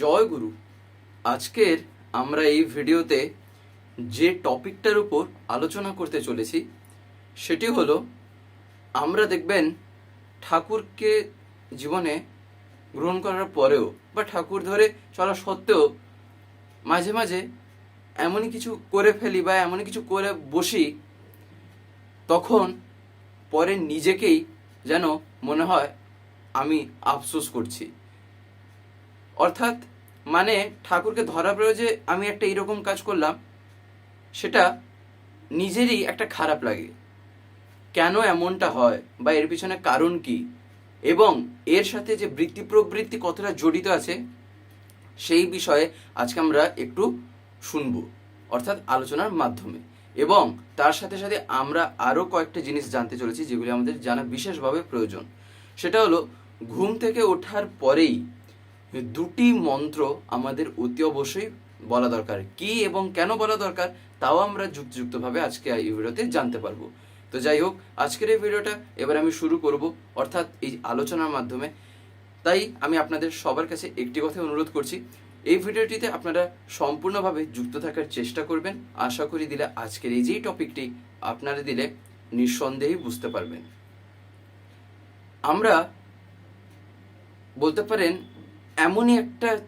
জয় গুরু। আজকের আমরা এই ভিডিওতে যে টপিকটার উপর আলোচনা করতে চলেছি, সেটি হলো আমরা দেখবেন ঠাকুরকে জীবনে গ্রহণ করার পরেও বা ঠাকুর ধরে চলা সত্ত্বেও মাঝে মাঝে এমনই কিছু করে ফেলি বা এমনই কিছু করে বসি, তখন পরে নিজেকেই যেন মনে হয় আমি আফসোস করছি। অর্থাৎ মানে ঠাকুরকে ধরা পড়ে যে আমি একটা এইরকম কাজ করলাম, সেটা নিজেরই একটা খারাপ লাগে। কেন এমনটা হয় বা এর পিছনে কারণ কি? এবং এর সাথে যে বৃত্তি প্রবৃত্তি কতটা জড়িত আছে, সেই বিষয়ে আজকে আমরা একটু শুনব, অর্থাৎ আলোচনার মাধ্যমে। এবং তার সাথে সাথে আমরা আরও কয়েকটা জিনিস জানতে চলেছি, যেগুলি আমাদের জানা বিশেষভাবে প্রয়োজন। সেটা হলো, ঘুম থেকে ওঠার পরেই দুটি মন্ত্র আমাদের অতি অবশ্যই বলা দরকার। কি এবং কেন বলা দরকার তাও আমরা যুক্তযুক্তভাবে আজকে এই ভিডিওতে জানতে পারব। তো যাই হোক, আজকের এই ভিডিওটা এবার আমি শুরু করব, অর্থাৎ এই আলোচনার মাধ্যমে। তাই আমি আপনাদের সবার কাছে একটি কথা অনুরোধ করছি, এই ভিডিওটিতে আপনারা সম্পূর্ণভাবে যুক্ত থাকার চেষ্টা করবেন। আশা করি দিলে আজকের এই যেই টপিকটি আপনারা দিলে নিঃসন্দেহেই বুঝতে পারবেন। আমরা বলতে পারেন এমনই একটা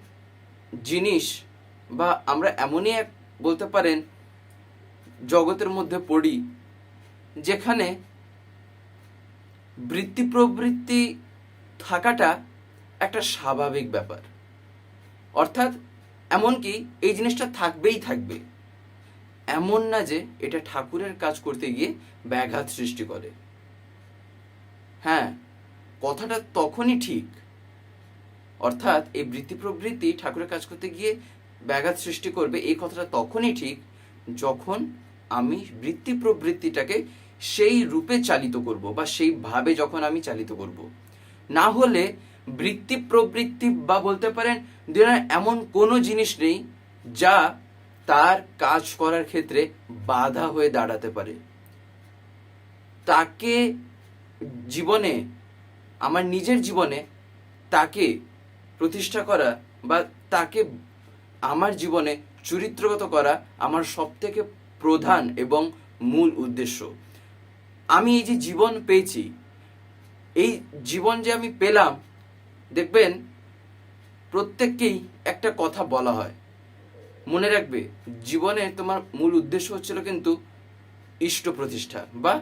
জিনিস বা আমরা এমনই এক, বলতে পারেন, জগতের মধ্যে পড়ি যেখানে বৃত্তি প্রবৃত্তি থাকাটা একটা স্বাভাবিক ব্যাপার। অর্থাৎ এমনকি এই জিনিসটা থাকবেই থাকবে। এমন না যে এটা ঠাকুরের কাজ করতে গিয়ে ব্যাঘাত সৃষ্টি করে। হ্যাঁ কথাটা তখনই ঠিক অর্থাৎ এই বৃত্তি প্রবৃত্তি ঠাকুরের কাজ করতে গিয়ে ব্যাঘাত সৃষ্টি করবে, এই কথাটা তখনই ঠিক যখন আমি বৃত্তি প্রবৃত্তিটাকে সেই রূপে চালিত করব বা সেইভাবে যখন আমি চালিত করব। না হলে বৃত্তি প্রবৃত্তি বা বলতে পারেন দুনিয়ার এমন কোনো জিনিস নেই যা তার কাজ করার ক্ষেত্রে বাধা হয়ে দাঁড়াতে পারে। তাকে জীবনে, আমার নিজের জীবনে তাকে প্রতিষ্ঠা করা বা তাকে আমার জীবনে চরিত্রগত করা আমার সব থেকে প্রধান এবং মূল উদ্দেশ্য। আমি এই যে জীবন পেয়েছি, এই জীবন যে আমি পেলাম, দেখবেন প্রত্যেককেই একটা কথা বলা হয়। মনে রাখবে, জীবনে তোমার মূল উদ্দেশ্য হচ্ছিল কিন্তু ইষ্ট প্রতিষ্ঠা বা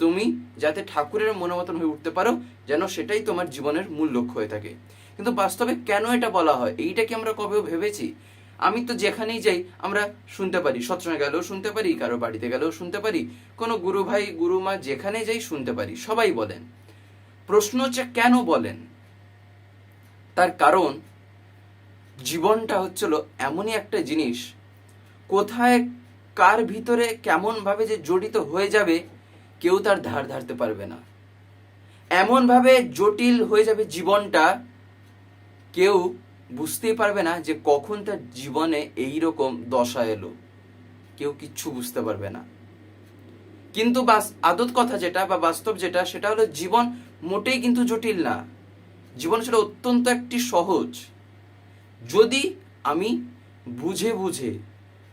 তুমি যাতে ঠাকুরের মনোমতন হয়ে উঠতে পারো, যেন সেটাই তোমার জীবনের মূল লক্ষ্য হয়ে থাকে। কিন্তু বাস্তবে কেন এটা বলা হয়? এইটা কি আমরা কবেও ভেবেছি? আমি তো যেখানেই যাই, আমরা শুনতে পারি। সৎসঙ্গে গেলেও শুনতে পারি, কারও বাড়িতে গেলেও শুনতে পারি। কোনো গুরু ভাই, গুরু মা যেখানে যাই শুনতে পারি, সবাই বলেন। প্রশ্ন হচ্ছে, কেন বলেন? তার কারণ, জীবনটা হচ্ছিল এমনই একটা জিনিস। কোথায়, কার ভিতরে কেমনভাবে যে জড়িত হয়ে যাবে, কেউ তার ধার ধারতে পারবে না। এমনভাবে জটিল হয়ে যাবে জীবনটা কেউ বুঝতেই পারবে না যে কখন তার জীবনে এই রকম দশা এলো। কেউ কিচ্ছু বুঝতে পারবে না। কিন্তু বাস, আদত কথা যেটা বা বাস্তব যেটা, সেটা হলো জীবন মোটেই কিন্তু জটিল না। জীবন সেটা অত্যন্ত একটি সহজ। যদি আমি বুঝে বুঝে,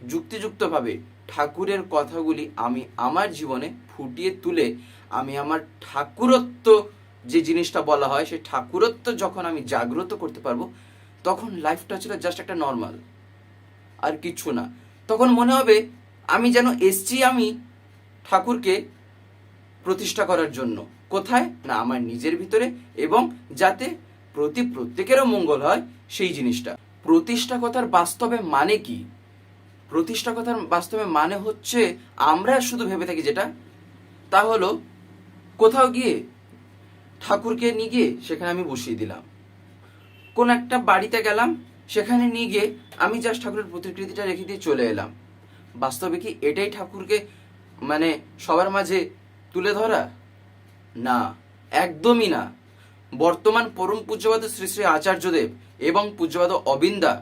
যুক্তিযুক্তভাবে ঠাকুরের কথাগুলি আমি আমার জীবনে ফুটিয়ে তুলে, আমি আমার ঠাকুরত্ব যে জিনিসটা বলা হয় সেই ঠাকুরত্ব যখন আমি জাগ্রত করতে পারব, তখন লাইফটা ছিল জাস্ট একটা নর্মাল আর কিচ্ছু না। তখন মনে হবে আমি যেন এসছি আমি ঠাকুরকে প্রতিষ্ঠা করার জন্য। কোথায়? না, আমার নিজের ভিতরে এবং যাতে প্রতি প্রত্যেকেরও মঙ্গল হয় সেই জিনিসটা। প্রতিষ্ঠা কথার বাস্তবে মানে কি? প্রতিষ্ঠা কথার বাস্তবে মানে হচ্ছে আমরা শুধু ভেবে থাকি যেটা, তা হলো কোথাও গিয়ে ঠাকুরকে নিয়ে গিয়ে সেখানে আমি বসিয়ে দিলাম। কোন একটা বাড়িতে গেলাম, সেখানে নিয়ে গিয়ে আমি জাস্ট ঠাকুরের প্রতিকৃতিটা রেখে দিয়ে চলে এলাম। বাস্তবে কি এটাই ঠাকুরকে মানে সবার মাঝে তুলে ধরা? না, একদমই না। বর্তমান পরম পূজ্যবাদ শ্রী শ্রী আচার্যদেব এবং পূজ্যবাদ অবিন্দা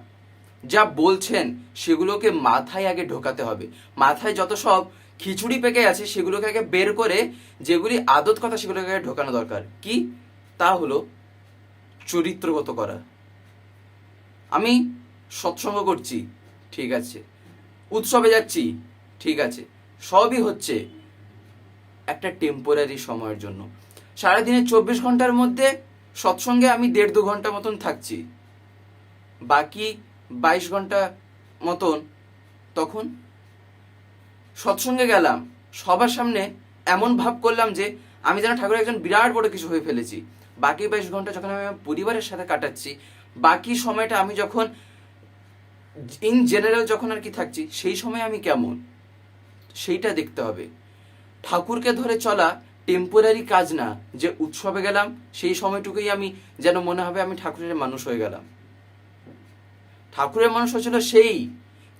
যা বলছেন, সেগুলোকে মাথায় আগে ঢোকাতে হবে। মাথায় যত সব খিচুড়ি পেকে আছে, সেগুলোকে আগে বের করে যেগুলি আদত কথা সেগুলোকে আগে ঢোকানো দরকার। কি? তা হলো চরিত্রগত করা। আমি সৎসঙ্গ করছি, ঠিক আছে। উৎসবে যাচ্ছি, ঠিক আছে। সবই হচ্ছে একটা টেম্পোরারি সময়ের জন্য। সারাদিনে চব্বিশ ঘণ্টার মধ্যে সৎসঙ্গে আমি দেড় দু ঘণ্টা মতন থাকছি। বাকি বাইশ ঘণ্টা মতন তখন সৎসঙ্গে গেলাম। সবার সামনে এমন ভাব করলাম যে, আমি যেন ঠাকুরের একজন বিরাট বড় কিছু হয়ে ফেলেছি। বাকি বাইশ ঘণ্টা যখন আমি পরিবারের সাথে কাটাচ্ছি, বাকি সময়টা আমি যখন ইন জেনারেল যখন আর কি থাকছি, সেই সময় আমি কেমন? সেইটা দেখতে হবে। ঠাকুরকে ধরে চলা টেম্পোরারি কাজ না, যে উৎসবে গেলাম, সেই সময়টুকুই আমি যেন মনে হবে আমি ঠাকুরের মানুষ হয়ে গেলাম। ঠাকুরের মানুষ হচ্ছিল সেই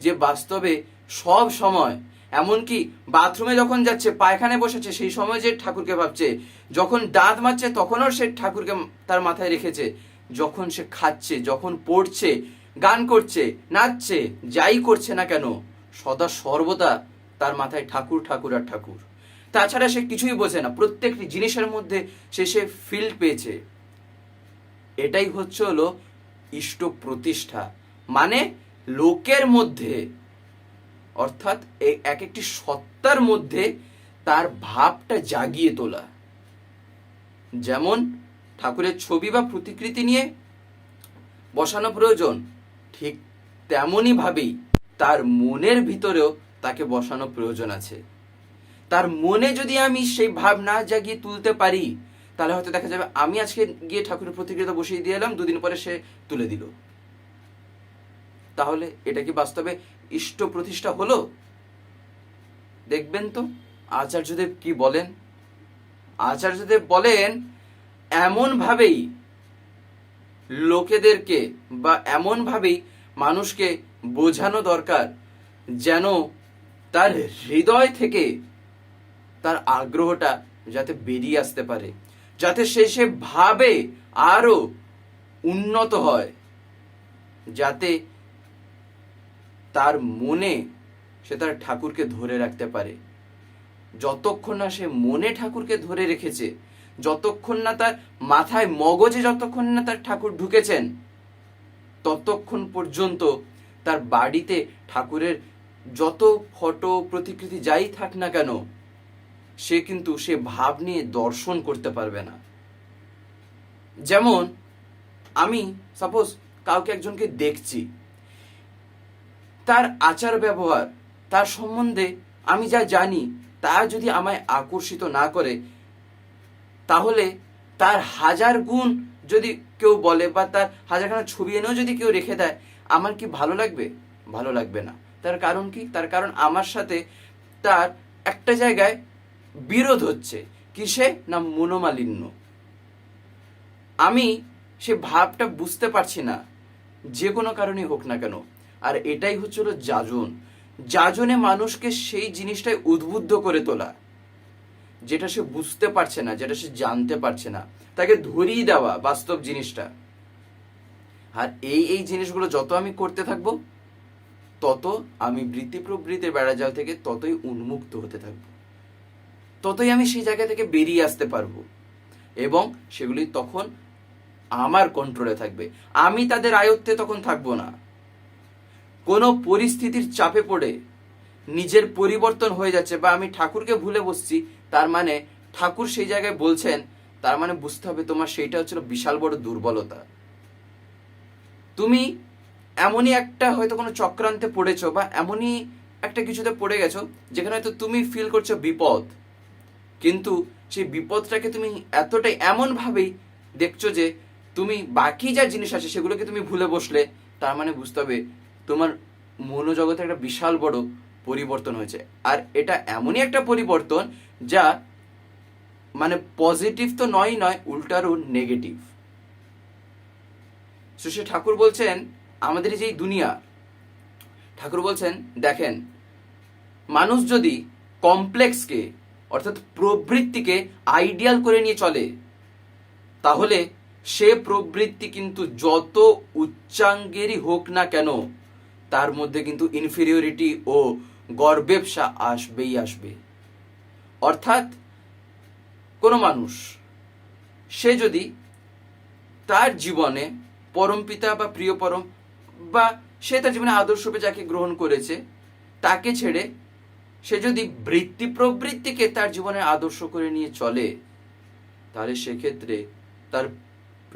যে বাস্তবে সব সময় এমনকি বাথরুমে যখন যাচ্ছে পায়খানে বসেছে, সেই সময় যে ঠাকুরকে ভাবছে, যখন দাঁত মারছে তখনও সে ঠাকুরকে তার মাথায় রেখেছে। যখন সে খাচ্ছে, যখন পড়ছে, গান করছে, নাচছে, যাই করছে না কেন, সদা সর্বদা তার মাথায় ঠাকুর ঠাকুর আর ঠাকুর। তাছাড়া সে কিছুই বোঝে না। প্রত্যেকটি জিনিসের মধ্যে সে সে ফিল্ড পেয়েছে। এটাই হচ্ছে হলো ইষ্ট প্রতিষ্ঠা মানে লোকের মধ্যে অর্থাৎ এ- এক একটি সত্তার মধ্যে তার ভাবটা জাগিয়ে তোলা। যেমন ঠাকুরের ছবি বা প্রতিকৃতি নিয়ে বসানো প্রয়োজন, ঠিক তেমনই ভাবেই তার মনের ভিতরেও তাকে বসানো প্রয়োজন আছে। তার মনে যদি আমি সেই ভাব না জাগিয়ে তুলতে পারি, তাহলে হয়তো দেখা যাবে আমি আজকে গিয়ে ঠাকুরের প্রতিক্রিয়া বসিয়ে দিয়ে এলাম, দুদিন পরে সে তুলে দিল। তাহলে এটা কি বাস্তবে ইষ্ট প্রতিষ্ঠা হলো? দেখবেন তো, আচার্যদেব কি বলেন? আচার্যদেব বলেন এমন ভাবেই লোকেদেরকে বা এমন ভাবেই মানুষকে বোঝানো দরকার যেন তার হৃদয় থেকে তার আগ্রহটা যাতে বেরিয়ে আসতে পারে, যাতে সে সে ভাবে আরও উন্নত হয়, যাতে তার মনে সে তার ঠাকুরকে ধরে রাখতে পারে। যতক্ষণ না সে মনে ঠাকুরকে ধরে রেখেছে, যতক্ষণ না তার মাথায় মগজে যতক্ষণ না তার ঠাকুর ঢুকেছেন, ততক্ষণ পর্যন্ত তার বাড়িতে ঠাকুরের যত ফটো, প্রতিকৃতি যাই থাক না কেন, সে কিন্তু সে ভাব নিয়ে দর্শন করতে পারবে না। যেমন, আমি সাপোজ কাউকে একজনকে দেখছি। তার আচার ব্যবহার, তার সম্বন্ধে আমি যা জানি, তা যদি আমায় আকর্ষিত না করে, তাহলে তার হাজার গুণ যদি কেউ বলে বা তার হাজারখানা ছবি এনেও যদি কেউ রেখে দেয়, আমার কি ভালো লাগবে? ভালো লাগবে না। তার কারণ কি? তার কারণ আমার সাথে তার একটা জায়গায় বিরোধ হচ্ছে। কিসে? না মনোমালিন্য। আমি সে ভাবটা বুঝতে পারছি না। যে কোনো কারণেই হোক না কেন। আর এটাই হচ্ছিল যাজন। যাজনে মানুষকে সেই জিনিসটাই উদ্বুদ্ধ করে তোলা, যেটা সে বুঝতে পারছে না, যেটা সে জানতে পারছে না। তাকে ধরিয়ে দেওয়া বাস্তব জিনিসটা। আর এই এই জিনিসগুলো যত আমি করতে থাকব, তত আমি বৃত্তি প্রবৃত্তির বেড়াজাল থেকে ততই উন্মুক্ত হতে থাকব। ততই আমি সেই জায়গা থেকে বেরিয়ে আসতে পারব। এবং সেগুলি তখন আমার কন্ট্রোলে থাকবে। আমি তাদের আয়ত্তে তখন থাকব না। কোনো পরিস্থিতির চাপে পড়ে নিজের পরিবর্তন হয়ে যাচ্ছে বা আমি ঠাকুরকে ভুলে বসছি, তার মানে ঠাকুর সেই জায়গায় বলছেন, তার মানে বুঝতে হবে তোমার সেইটা হচ্ছিল বিশাল বড় দুর্বলতা। তুমি এমনই একটা হয়তো কোনো চক্রান্তে পড়েছো বা এমনই একটা কিছুতে পড়ে গেছো যেখানে হয়তো তুমি ফিল করছ বিপদ। কিন্তু সেই বিপদটাকে তুমি এতটাই এমনভাবেই দেখছ যে তুমি বাকি যা জিনিস আছে সেগুলোকে তুমি ভুলে বসলে, তার মানে বুঝতে হবে তোমার মনোজগতে একটা বিশাল বড় পরিবর্তন হয়েছে। আর এটা এমনই একটা পরিবর্তন যা মানে পজিটিভ তো নয় নয়, উল্টারও নেগেটিভ তো সে ঠাকুর বলছেন, আমাদের যে দুনিয়া, ঠাকুর বলছেন, দেখেন, মানুষ যদি কমপ্লেক্সকে অর্থাৎ প্রবৃত্তিকে আইডিয়াল করে নিয়ে চলে, তাহলে সে প্রবৃত্তি কিন্তু যত উচ্চাঙ্গেরই হোক না কেন তার মধ্যে কিন্তু ইনফিরিয়রিটি ও গর্বেবসা আসবেই আসবে। অর্থাৎ কোনো মানুষ, সে যদি তার জীবনে পরমপিতা বা প্রিয় পরম বা সে তার জীবনে আদর্শরূপে যাকে গ্রহণ করেছে, তাকে ছেড়ে সে যদি বৃত্তি প্রবৃত্তিকে তার জীবনের আদর্শ করে নিয়ে চলে, তাহলে সেক্ষেত্রে তার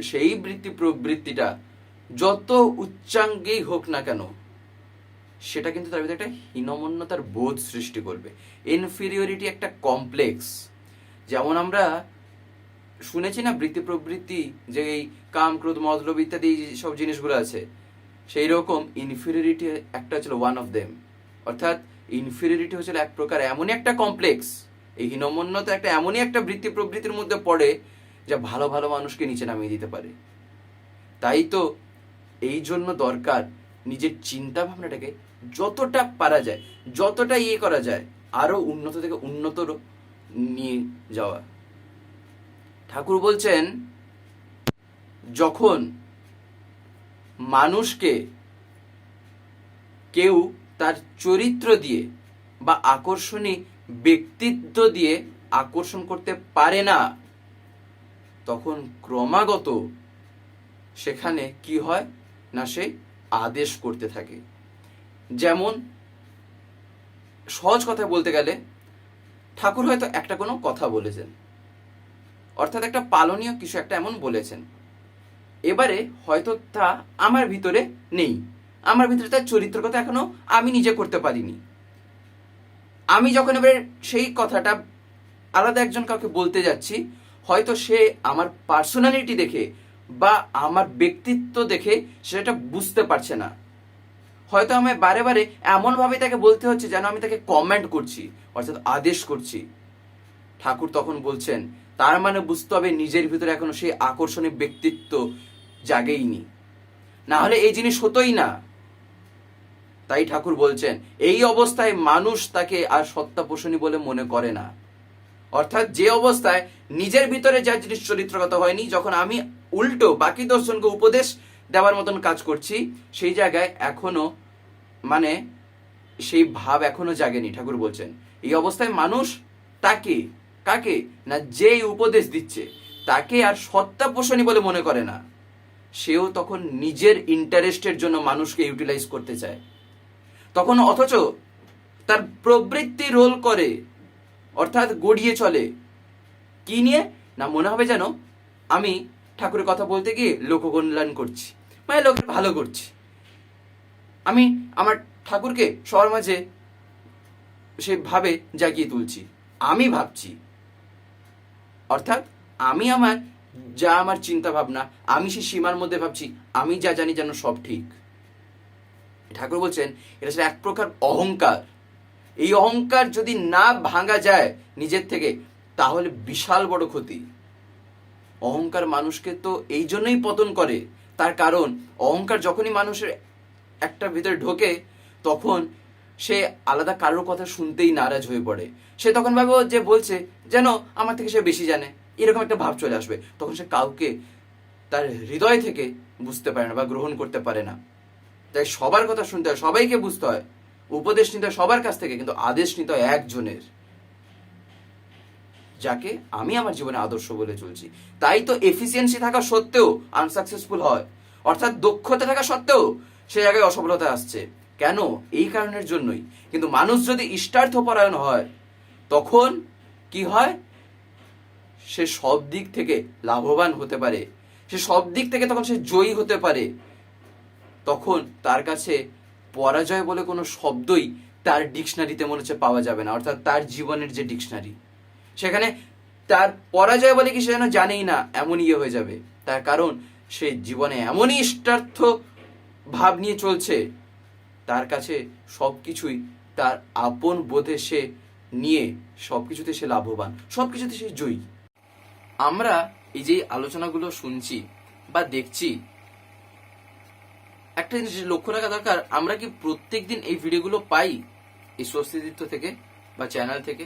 সেই বৃত্তি প্রবৃত্তিটা যত উচ্চাঙ্গেই হোক না কেন সেটা কিন্তু তার ভিতরে একটা হীনমন্যতার বোধ সৃষ্টি করবে। ইনফিরিয়রিটি একটা কমপ্লেক্স যেমন আমরা শুনেছি না বৃত্তি প্রবৃত্তি, যে এই কাম, ক্রোধ মতলব ইত্যাদি সব জিনিসগুলো আছে? সেই রকম ইনফিরিয়রিটি একটা হচ্ছিল ওয়ান অফ দেম অর্থাৎ ইনফিরিয়রিটি হচ্ছিল এক প্রকার, এমনই একটা কমপ্লেক্স এই হীনমন্যতা একটা, এমনই একটা বৃত্তি প্রবৃত্তির মধ্যে পড়ে, যা ভালো ভালো মানুষকে নিচে নামিয়ে দিতে পারে। তাই তো এই জন্য দরকার নিজের চিন্তা ভাবনাটাকে যতটা পারা যায়, যতটা ইয়ে করা যায়, আরও উন্নত থেকে উন্নতর নিয়ে যাওয়া। ঠাকুর বলছেন, যখন মানুষকে কেউ তার চরিত্র দিয়ে বা আকর্ষণী ব্যক্তিত্ব দিয়ে আকর্ষণ করতে পারে না, তখন ক্রমাগত সেখানে কি হয়? না সে আদেশ করতে থাকে। যেমন, সহজ কথা বলতে গেলে, ঠাকুর হয়তো একটা কোনো কথা বলেছেন। অর্থাৎ একটা পালনীয় কিছু একটা এমন বলেছেন। এবারে হয়তো তা আমার ভিতরে নেই। আমার ভিতরে তার চরিত্রগত এখনও আমি নিজে করতে পারিনি। আমি যখন এবারে সেই কথাটা আলাদা একজন কাউকে বলতে যাচ্ছি, হয়তো সে আমার পার্সোনালিটি দেখে বা আমার ব্যক্তিত্ব দেখে সেটা বুঝতে পারছে না। হয়তো আমায় বারে বারে এমনভাবে তাকে বলতে হচ্ছে যেন আমি তাকে কমেন্ট করছি, অর্থাৎ আদেশ করছি। ঠাকুর তখন বলছেন, তার মানে বুঝতে হবে নিজের ভিতরে এখনও সেই আকর্ষণীয় ব্যক্তিত্ব জাগেইনি। না হলে এই জিনিস হতোই না। তাই ঠাকুর বলছেন, এই অবস্থায় মানুষ তাকে আর সত্তা পোষণী বলে মনে করে না। অর্থাৎ যে অবস্থায় নিজের ভিতরে যা জিনিস চরিত্রগত হয়নি, যখন আমি উল্টো বাকি দশজনকে উপদেশ দেওয়ার মতন কাজ করছি। সেই জায়গায় এখনও মানে সেই ভাব এখনও জাগেনি, ঠাকুর বলছেন। এই অবস্থায় মানুষ তাকে, কাকে, না যেই উপদেশ দিচ্ছে, তাকে আর সত্তা পোষণী বলে মনে করে না। সেও তখন নিজের ইন্টারেস্টের জন্য মানুষকে ইউটিলাইজ করতে চায়। তখন অথচ তার প্রবৃত্তি রোল করে, অর্থাৎ গড়িয়ে চলে। কি নিয়ে? না মনে হবে যেন আমি ঠাকুরের কথা বলতে গিয়ে লোককল্যাণ করছি। মানে লোকের ভালো করছি। আমি আমার ঠাকুরকে সবার মাঝে সে ভাবে জাগিয়ে তুলছি। আমি ভাবছি, অর্থাৎ আমি আমার যা আমার চিন্তা ভাবনা আমি সেই সীমার মধ্যে ভাবছি, আমি যা জানি যেন সব ঠিক। ঠাকুর বলছেন, এটা ছিল এক প্রকার অহংকার। এই অহংকার যদি না ভাঙা যায় নিজের থেকে, তাহলে বিশাল বড় ক্ষতি। অহংকার মানুষকে তো এই জন্যই পতন করে। তার কারণ, অহংকার যখনই মানুষের একটা ভিতরে ঢোকে, তখন সে আলাদা কারোর কথা শুনতেই নারাজ হয়ে পড়ে। সে তখন ভাবে যে বলছে, যেন আমার থেকে সে বেশি জানে। এরকম একটা ভাব চলে আসবে। তখন সে কাউকে তার হৃদয় থেকে বুঝতে পারে না বা গ্রহণ করতে পারে না। তাই সবার কথা শুনতে হয়, সবাইকে বুঝতে হয়। উপদেশ নিতে হয় সবার কাছ থেকে, কিন্তু আদেশ নিতে হয় একজনের। যাকে আমি আমার জীবনে আদর্শ বলে চলছি। তাই তো এফিসিয়েন্সি থাকা সত্ত্বেও আনসাকসেসফুল হয়। অর্থাৎ দক্ষতা থাকা সত্ত্বেও সে জায়গায় অসফলতা আসছে। কেন? এই কারণের জন্যই। কিন্তু মানুষ যদি ইষ্টার্থপরায়ণ হয়, তখন কি হয়? সে সব দিক থেকে লাভবান হতে পারে। সে সব দিক থেকে তখন সে জয়ী হতে পারে। তখন তার কাছে পরাজয় বলে কোনো শব্দই তার ডিকশনারিতে মনে হচ্ছে পাওয়া যাবে না। অর্থাৎ তার জীবনের যে ডিকশনারি সেখানে তার পরাজয় বলে কি সে যেন জানেই না এমন ইয়ে হয়ে যাবে। তার কারণ, সে জীবনে এমনই ইষ্টার্থ ভাব নিয়ে চলছে, তার কাছে সব কিছুই তার আপন বোধে সে নিয়ে সব কিছুতে সে লাভবান সব কিছুতে সে জয়ী। আমরা এই যে আলোচনাগুলো শুনছি বা দেখছি, একটা জিনিস লক্ষ্য রাখা দরকার, আমরা কি প্রত্যেকদিন এই ভিডিওগুলো পাই এই স্বস্তিদিত্ব থেকে বা চ্যানেল থেকে?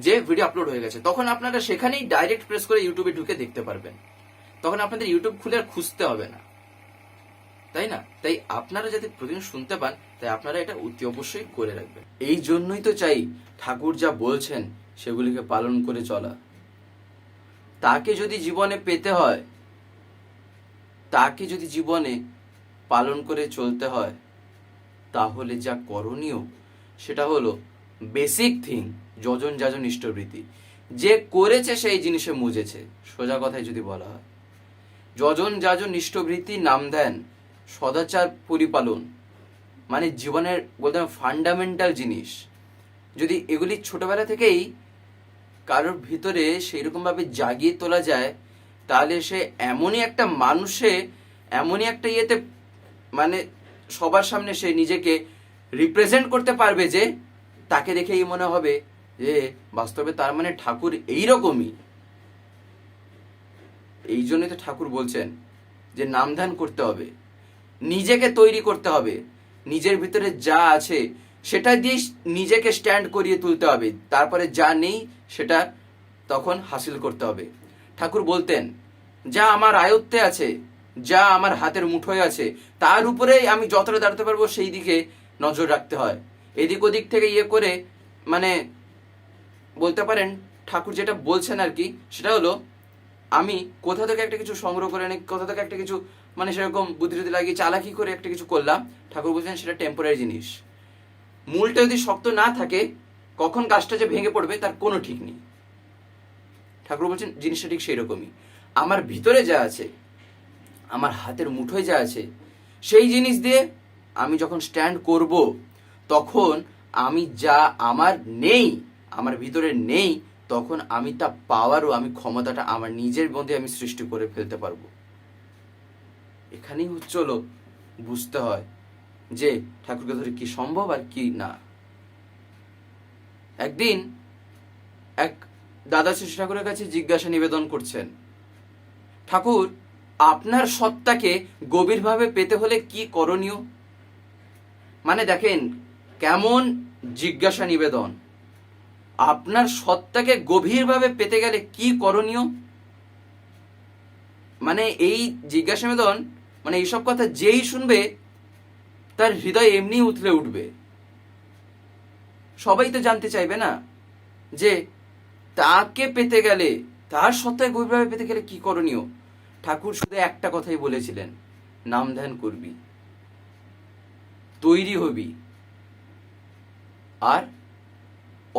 যে ভিডিও আপলোড হয়ে গেছে, তখন আপনারা সেখানেই ডাইরেক্ট প্রেস করে ইউটিউবে ঢুকে দেখতে পারবেন। তখন আপনাদের ইউটিউব খুলে আর খুঁজতে হবে না। তাই না? তাই আপনারা যাতে প্রতিদিন শুনতে পান, তাই আপনারা এটা অতি অবশ্যই করে রাখবেন। এই জন্যই তো চাই ঠাকুর যা বলছেন, সেগুলিকে পালন করে চলা। তাকে যদি জীবনে পেতে হয়, তাকে যদি জীবনে পালন করে চলতে হয়, তাহলে যা করণীয়, সেটা হলো বেসিক থিং যজন যাজন ইষ্টবৃত্তি। যে করেছে সেই জিনিসে মুজেছে, সোজা কথায় যদি বলা হয়। যজন যাজন ইষ্টবৃত্তি নাম দেন সদাচার পরিপালন মানে জীবনের বলতে ফান্ডামেন্টাল জিনিস। যদি এগুলি ছোটবেলা থেকেই কারোর ভিতরে সেই রকম ভাবে জাগিয়ে তোলা যায়, তাহলে সে এমনই একটা মানুষে, এমনই একটা ইয়েতে মানে সবার সামনে সে নিজেকে রিপ্রেজেন্ট করতে পারবে যে তাকে দেখেই মনে হবে। যে বাস্তবে তার মানে ঠাকুর এইরকমই। এই জন্যই তো ঠাকুর বলছেন যে নাম নামধান করতে হবে। নিজেকে তৈরি করতে হবে। নিজের ভিতরে যা আছে সেটা দিয়ে নিজেকে স্ট্যান্ড করিয়ে তুলতে হবে। তারপরে যা নেই সেটা তখন হাসিল করতে হবে। ঠাকুর বলতেন, যা আমার আয়ত্তে আছে, যা আমার হাতের মুঠোয় আছে, তার উপরেই আমি যতটা দাঁড়াতে পারব সেই দিকে নজর রাখতে হয়। এদিক ওদিক থেকে ইয়ে করে মানে বলতে পারেন, ঠাকুর যেটা বলছেন আর কি, সেটা হলো, আমি কোথা থেকে একটা কিছু সংগ্রহ করে নিই কোথা থেকে একটা কিছু মানে সেরকম বুদ্ধি টুদ্ধি লাগিয়ে চালাকি করে একটা কিছু করলাম, ঠাকুর বলছেন সেটা টেম্পোরারি জিনিস। মূলটা যদি শক্ত না থাকে, কখন গাছটা যে ভেঙে পড়বে তার কোনো ঠিক নেই। ঠাকুর বলছেন, জিনিসটা ঠিক সেই রকমই আমার ভিতরে যা আছে, আমার হাতের মুঠোয় যা আছে, সেই জিনিস দিয়ে আমি যখন স্ট্যান্ড করব, তখন আমি যা আমার নেই আমার ভিতরে নেই, তখন আমি তা পাওয়ারও আমি ক্ষমতাটা আমার নিজের মধ্যে আমি সৃষ্টি করে ফেলতে পারব। এখানেই হচ্ছে হলো বুঝতে হয় যে ঠাকুরকে ধরে কি সম্ভব আর কি না। একদিন এক দাদা শ্রী ঠাকুরের কাছে জিজ্ঞাসা নিবেদন করছেন, ঠাকুর, আপনার সত্তাকে গভীরভাবে পেতে হলে কি করণীয়? মানে দেখেন, কেমন জিজ্ঞাসা নিবেদন। আপনার সত্তাকে গভীরভাবে পেতে গেলে কি করণীয়? মানে এই জিজ্ঞাসা নিবেদন মানে এইসব কথা যেই শুনবে, তার হৃদয় এমনি উথলে উঠবে। সবাই তো জানতে চাইবে না যে তাকে পেতে গেলে, তার সত্তায় গভীরভাবে পেতে গেলে কি করণীয়? ঠাকুর শুধু একটা কথাই বলেছিলেন, নাম ধ্যান করবি, তৈরি হবি। আর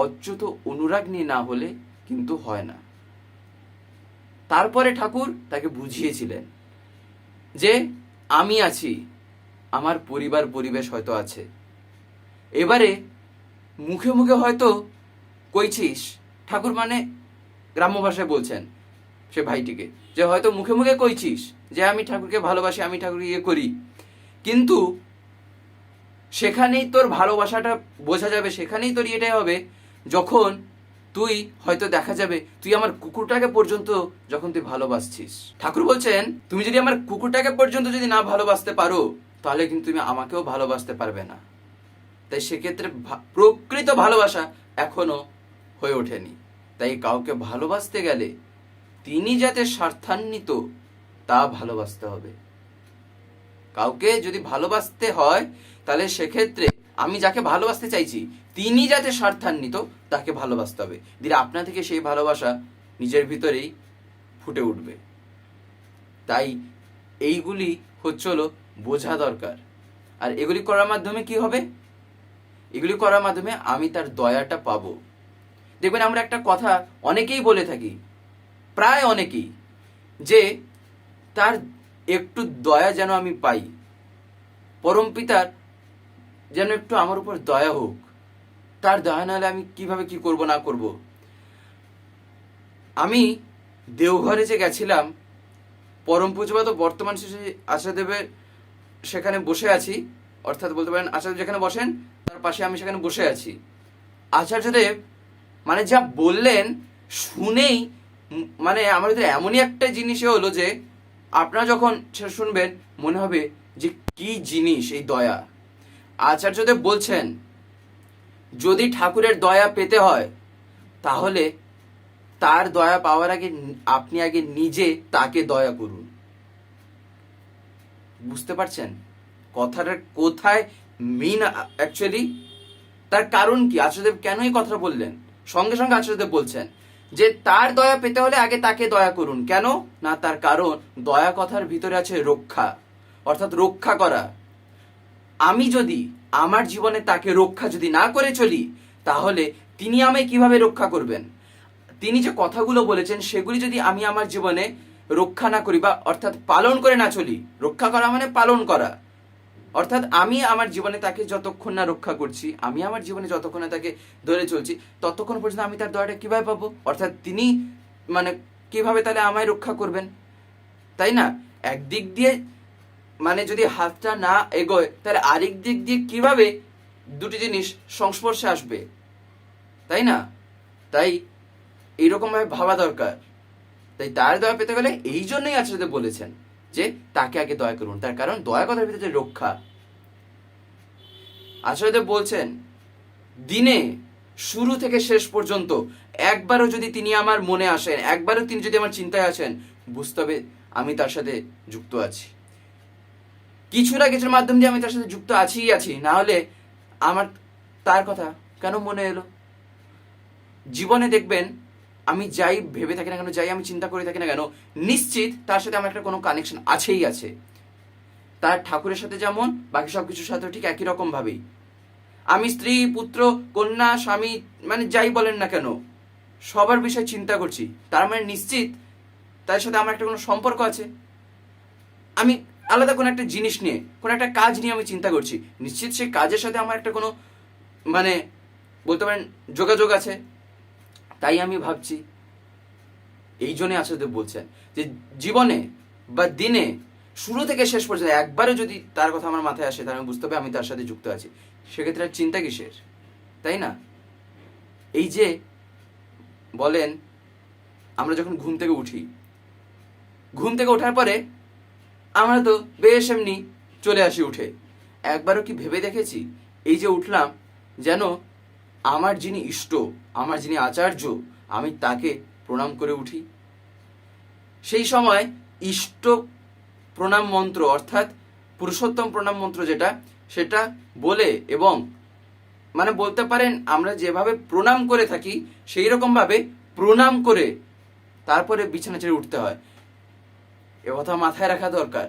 অচ্যুত অনুরাগ নিয়ে না হলে কিন্তু হয় না। তারপরে ঠাকুর তাকে বুঝিয়েছিলেন যে, আমি আছি, আমার পরিবার পরিবেশ হয়তো আছে। এবারে মুখে মুখে হয়তো কইছিস, ঠাকুর মানে গ্রাম্য ভাষায় বলছেন সে ভাইটিকে, যে হয়তো মুখে মুখে কইছিস যে, আমি ঠাকুরকে ভালোবাসি, আমি ঠাকুরকে ইয়ে করি। কিন্তু সেখানেই তোর ভালোবাসাটা বোঝা যাবে, সেখানেই তোর এটাই হবে যখন তুই হয়তো দেখা যাবে তুই আমার কুকুরটাকে পর্যন্ত যখন তুই ভালোবাসছিস। ঠাকুর বলছেন, তুমি যদি আমার কুকুরটাকে পর্যন্ত যদি না ভালোবাসতে পারো, তাহলে কিন্তু তুমি আমাকেও ভালোবাসতে পারবে না। তাই সেক্ষেত্রে প্রকৃত ভালোবাসা এখনও হয়ে ওঠেনি। তাই কাউকে ভালোবাসতে গেলে তিনি যাতে স্বার্থান্বিত, তা ভালোবাসতে হবে। কাউকে যদি ভালোবাসতে হয়, তাহলে সেক্ষেত্রে আমি যাকে ভালোবাসতে চাইছি তিনি যাতে স্বার্থান্বিত, তাকে ভালোবাসতে হবে। দিলে আপনা থেকে সেই ভালোবাসা নিজের ভিতরেই ফুটে উঠবে। তাই এইগুলি হচ্ছে হলো বোঝা দরকার। আর এগুলি করার মাধ্যমে কি হবে? এগুলি করার মাধ্যমে আমি তার দয়াটা পাবো। দেখবেন আমরা একটা কথা অনেকেই বলে থাকি, প্রায় অনেকেই, যে তার একটু দয়া যেন আমি পাই, পরম পিতার যেন একটু আমার উপর দয়া হোক। তার দয়া নাহলে আমি কীভাবে কি করব, না করব? আমি দেওঘরে যে গেছিলাম, পরম পূজবাদ বর্তমান শ্রী আচার্যদেবের সেখানে বসে আছি, অর্থাৎ বলতে পারেন আচার্য যেখানে বসেন, তার পাশে আমি সেখানে বসে আছি। আচার্যদেব মানে যা বললেন শুনেই মানে আমার ভিতরে এমনই একটা জিনিস হলো যে, আপনারা যখন সেটা শুনবেন, মনে হবে যে কি জিনিস এই দয়া। আচার্যদেব বলছেন যদি ঠাকুরের দয়া পেতে হয়, তাহলে তার দয়া পাওয়ার আগে আপনি আগে নিজে তাকে দয়া করুন। বুঝতে পারছেন? কথাটার কোথায় মিন অ্যাকচুয়ালি তার কারণ কি? আচার্যদেব কেন এই কথাটা বললেন? সঙ্গে সঙ্গে আচার্যদেব বলছেন যে, তার দয়া পেতে হলে আগে তাকে দয়া করুন। কেন? না, তার কারণ দয়া কথার ভিতরে আছে রক্ষা, অর্থাৎ রক্ষা করা। আমি যদি আমার জীবনে তাকে রক্ষা যদি না করে চলি, তাহলে তিনি আমায় কীভাবে রক্ষা করবেন? তিনি যে কথাগুলো বলেছেন, সেগুলি যদি আমি আমার জীবনে রক্ষা না করি বা অর্থাৎ পালন করে না চলি, রক্ষা করা মানে পালন করা। অর্থাৎ আমি আমার জীবনে তাকে যতক্ষণ না রক্ষা করছি, আমি আমার জীবনে যতক্ষণ না তাকে ধরে চলছি, ততক্ষণ পর্যন্ত আমি তার দয়াটা কীভাবে পাবো? অর্থাৎ তিনি মানে কীভাবে তাহলে আমায় রক্ষা করবেন? তাই না? একদিক দিয়ে মানে যদি হাতটা না এগোয়, তাহলে আরেক দিক দিয়ে কীভাবে দুটি জিনিস সংস্পর্শে আসবে? তাই না? তাই এইরকম ভাবে দরকার। তাই তার দয়া পেতে গেলে এই জন্যই আচার্য বলেছেন যে তাকে আগে দয়া করুন। তার কারণ দয়া কথার ভিতরে রক্ষা। আচার্যদেব বলছেন, দিনে শুরু থেকে শেষ পর্যন্ত একবারও যদি তিনি আমার মনে আসেন, একবারও তিনি যদি আমার চিন্তায় আসেন, বুঝতে হবে আমি তার সাথে যুক্ত আছি। কিছু না কিছুর মাধ্যম দিয়ে আমি তার সাথে যুক্ত আছিই, আছি। না হলে আমার তার কথা কেন মনে এলো? জীবনে দেখবেন, আমি যাই ভেবে থাকি না কেন, যাই আমি চিন্তা করে থাকি না কেন, নিশ্চিত তার সাথে আমার একটা কোনো কানেকশন আছেই আছে। তার ঠাকুরের সাথে যেমন, বাকি সব কিছুর সাথে ঠিক একই রকম ভাবেই। আমি স্ত্রী, পুত্র, কন্যা, স্বামী মানে যাই বলেন না কেন, সবার বিষয়ে চিন্তা করছি। তার মানে নিশ্চিত তার সাথে আমার একটা কোনো সম্পর্ক আছে। আমি আলাদা কোনো একটা জিনিস নিয়ে, কোনো একটা কাজ নিয়ে আমি চিন্তা করছি। নিশ্চিত সেই কাজের সাথে আমার একটা কোনো মানে বলতে পারেন, যোগাযোগ আছে। তাই আমি ভাবছি, এই জন্যে আচার্যদেব বলছেন যে, জীবনে বা দিনে, শুরু থেকে শেষ পর্যন্ত, একবারও যদি তার কথা আমার মাথায় আসে, তাহলে বুঝতে হবে আমি তার সাথে যুক্ত আছি। সেক্ষেত্রে আর চিন্তা কিসের? তাই না? এই যে বলেন, আমরা যখন ঘুম থেকে উঠি, ঘুম থেকে ওঠার পরে আমরা তো বেশ এমনি চলে আসি উঠে। একবারও কি ভেবে দেখেছি? এই যে উঠলাম, যেন আমার যিনি ইষ্ট, আমার যিনি আচার্য, আমি তাকে প্রণাম করে উঠি। সেই সময় ইষ্ট প্রণাম মন্ত্র, অর্থাৎ পুরুষোত্তম প্রণাম মন্ত্র যেটা, সেটা বলে এবং মানে বলতে পারেন, আমরা যেভাবে প্রণাম করে থাকি সেই রকম ভাবে প্রণাম করে তারপরে বিছানা ছেড়ে উঠতে হয়। এ কথা মাথায় রাখা দরকার।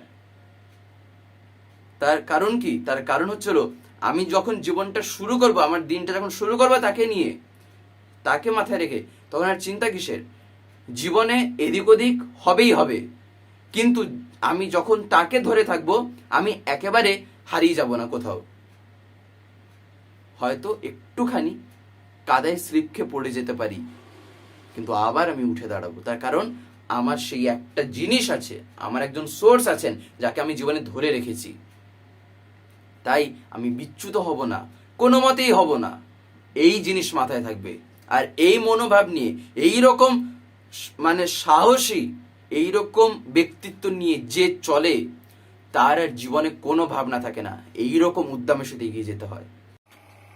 তার কারণ কি? তার কারণ হচ্ছিল আমি যখন জীবনটা শুরু করব, আমার দিনটা যখন শুরু করব তাকে নিয়ে, তাকে মাথায় রেখে, তখন আর চিন্তা কিসের? জীবনে এদিক ওদিক হবেই হবে। কিন্তু আমি যখন তাকে ধরে থাকব, আমি একেবারে হারিয়ে যাব না কোথাও। হয়তো একটুখানি কাদায় স্লিপ খেয়ে পড়ে যেতে পারি, কিন্তু আবার আমি উঠে দাঁড়াবো। তার কারণ আমার সেই একটা জিনিস আছে, আমার একজন সোর্স আছেন যাকে আমি জীবনে ধরে রেখেছি। তাই আমি বিচ্যুত হব না, কোনো মতেই হব না। এই জিনিস মাথায় থাকবে। আর এই মনোভাব নিয়ে, এই রকম মানে সাহসী, এই রকম ব্যক্তিত্ব নিয়ে যে চলে, তার আর জীবনে কোনো ভাবনা থাকে না। এই রকম উদ্যমের সাথে এগিয়ে যেতে হয়।